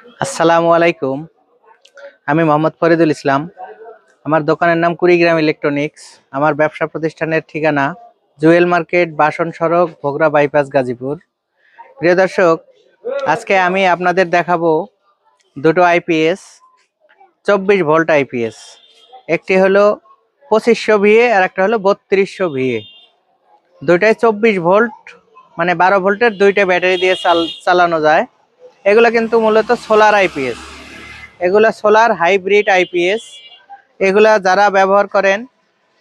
আসসালামু আলাইকুম। আমি মোহাম্মদ ফরিদুল ইসলাম। আমার দোকানের নাম কুড়িগ্রাম ইলেকট্রনিক্স। আমার ব্যবসা প্রতিষ্ঠানের ঠিকানা জুয়েল মার্কেট, বাসন সড়ক, ভোগরা বাইপাস, গাজীপুর। প্রিয় দর্শক, আজকে আমি আপনাদের দেখাবো দুটো আইপিএস, চব্বিশ ভোল্ট আইপিএস। একটি হলো পঁচিশশো ভিএ আর একটা হলো বত্রিশশো ভিএ। দুইটাই চব্বিশ ভোল্ট মানে বারো ভোল্টের দুইটা ব্যাটারি দিয়ে চাল চালানো যায়। এগুলো কিন্তু মূলত সোলার আইপিএস। এগুলো সোলার হাইব্রিড আইপিএস। এগুলা যারা ব্যবহার করেন,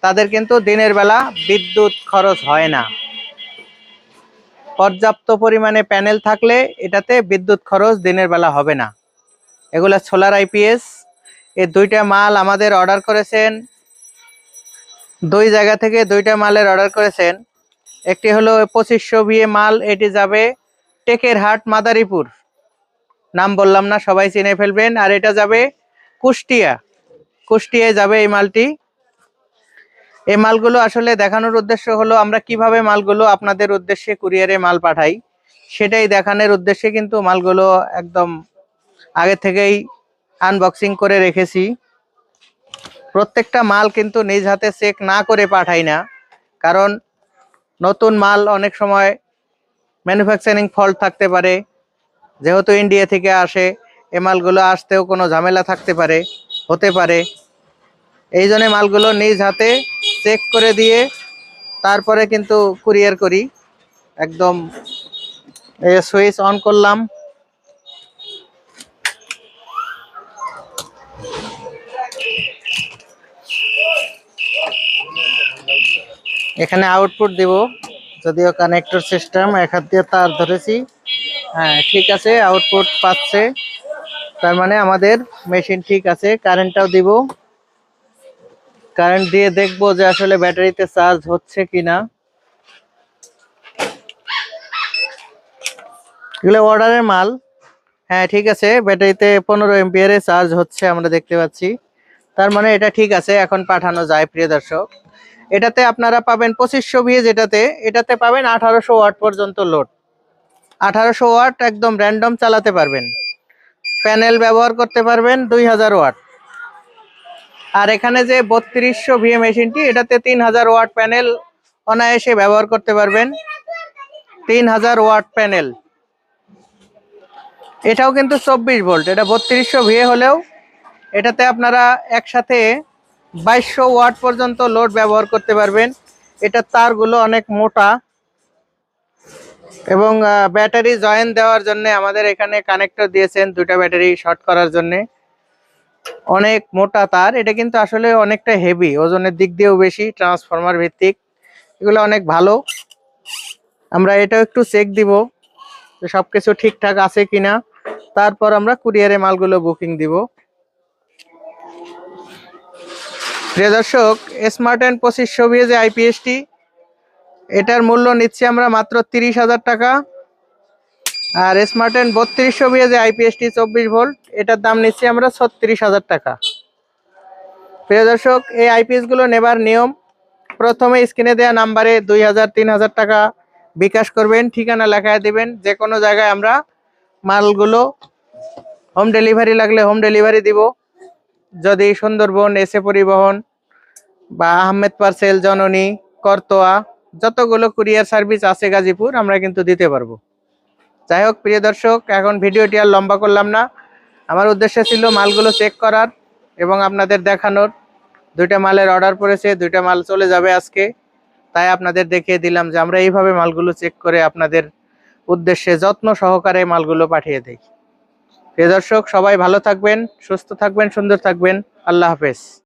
তাদের কিন্তু দিনের বেলা বিদ্যুৎ খরচ হয় না। পর্যাপ্ত পরিমাণে প্যানেল থাকলে এটাতে বিদ্যুৎ খরচ দিনের বেলা হবে না। এগুলা সোলার আইপিএস। এ দুইটা মাল আমাদের অর্ডার করেছেন। দুই জায়গা থেকে দুইটা মালের অর্ডার করেছেন। একটি হলো পঁচিশশো বিয়ে মাল, এটি যাবে টেকের হাট মাদারীপুর। নাম বললাম না, সবাই চিনে ফেলবেন। আর এটা যাবে কুষ্টিয়া। কুষ্টিয়ায় যাবে এই মালটি। এই মালগুলো আসলে দেখানোর উদ্দেশ্য হলো, আমরা কীভাবে মালগুলো আপনাদের উদ্দেশ্যে কুরিয়ারে মাল পাঠাই, সেটাই দেখানোর উদ্দেশ্যে কিন্তু মালগুলো একদম আগে থেকেই আনবক্সিং করে রেখেছি। প্রত্যেকটা মাল কিন্তু নিজ হাতে চেক না করে পাঠাই না, কারণ নতুন মাল অনেক সময় ম্যানুফ্যাকচারিং ফল্ট থাকতে পারে যেহেতু ইন্ডিয়া থেকে আসে, এ মালগুলো আসতেও কোনো ঝামেলা থাকতে পারে, হতে পারে। এই জন্য মালগুলো নিজ হাতে চেক করে দিয়ে তারপরে কিন্তু কুরিয়ার করি। একদম সুইচ অন করলাম। এখানে আউটপুট দিব, যদিও কানেক্টর সিস্টেম এক হাত দিয়ে তার ধরেছি। হ্যাঁ ঠিক আছে আউটপুট পাচ্ছে। তার মানে আমাদের মেশিন ঠিক আছে কারেন্টটাও দিব। কারেন্ট দিয়ে দেখব যে আসলে ব্যাটারিতে চার্জ হচ্ছে কিনা। এগুলো অর্ডারের মাল। হ্যাঁ ঠিক আছে, ব্যাটারিতে পনেরো এমপিয়ারে চার্জ হচ্ছে, আমরা দেখতে পাচ্ছি। তার মানে এটা ঠিক আছে, এখন পাঠানো যায়, প্রিয় দর্শক। এটাতে আপনারা পাবেন পঁচিশশো ভিএ যেটাতে এটাতে পাবেন আঠারোশো ওয়াট পর্যন্ত লোড আঠারোশো ওয়াট একদম র্যান্ডম চালাতে পারবেন। প্যানেল ব্যবহার করতে পারবেন দুই হাজার ওয়াট। আর এখানে যে বত্রিশশো ভিএ মেশিনটি এটাতে তিন হাজার ওয়াট প্যানেল অনায়াসে ব্যবহার করতে পারবেন। তিন হাজার ওয়াট প্যানেল এটাও কিন্তু চব্বিশ ভোল্ট এটা বত্রিশশো ভিএ হলেও এটাতে আপনারা একসাথে বাইশশো ওয়াট পর্যন্ত লোড ব্যবহার করতে পারবেন। এটার তারগুলো অনেক মোটা। এবং ব্যাটারি জয়েন দেওয়ার জন্য আমাদের এখানে কানেক্টর দিয়েছেন দুটা ব্যাটারি শর্ট করার জন্য। অনেক মোটা তার, এটা কিন্তু আসলে অনেকটা হেভি ওজনের দিক দিয়েও বেশি ট্রান্সফরমার ভিত্তিক, এগুলো অনেক ভালো। আমরা এটাও একটু চেক দিব যে সব কিছু ঠিকঠাক আছে কিনা। তারপর আমরা কুরিয়ারে মালগুলো বুকিং দিব। প্রিয় দর্শক স্মার্ট অ্যান্ড পঁচিশশো বিয়ে যে আইপিএসটি এটার মূল্য নিচ্ছি আমরা মাত্র তিরিশ হাজার টাকা। আর স্মার্ট অ্যান্ড বত্রিশশো বিয়ে যে আইপিএসটি চব্বিশ ভোল্ট, এটার দাম নিচ্ছি আমরা ছত্রিশ হাজার টাকা। প্রিয় দর্শক, এই আইপিএসগুলো নেবার নিয়ম, প্রথমে স্ক্রিনে দেওয়া নাম্বারে দুই হাজার, তিন হাজার টাকা বিকাশ করবেন, ঠিকানা লেখায় দিবেন যে কোনো জায়গায় আমরা মালগুলো হোম ডেলিভারি লাগলে হোম ডেলিভারি দিব। যদি সুন্দরবন, এসে পরিবহন বা আহমেদ পার্সেল জননী করতোয়া যতগুলো কুরিয়ার সার্ভিস আছে গাজীপুর, আমরা কিন্তু দিতে পারব। যাই হোক, প্রিয় দর্শক, এখন ভিডিওটি আর লম্বা করলাম না। আমার উদ্দেশ্য ছিল মালগুলো চেক করার এবং আপনাদের দেখানোর। দুইটা মালের অর্ডার পড়েছে, দুইটা মাল চলে যাবে আজকে। তাই আপনাদের দেখিয়ে দিলাম যে আমরা এইভাবে মালগুলো চেক করে আপনাদের উদ্দেশ্যে যত্ন সহকারে মালগুলো পাঠিয়ে দিই। প্রিয় দর্শক, সবাই ভালো থাকবেন, সুস্থ থাকবেন, সুন্দর থাকবেন। আল্লাহ হাফেজ।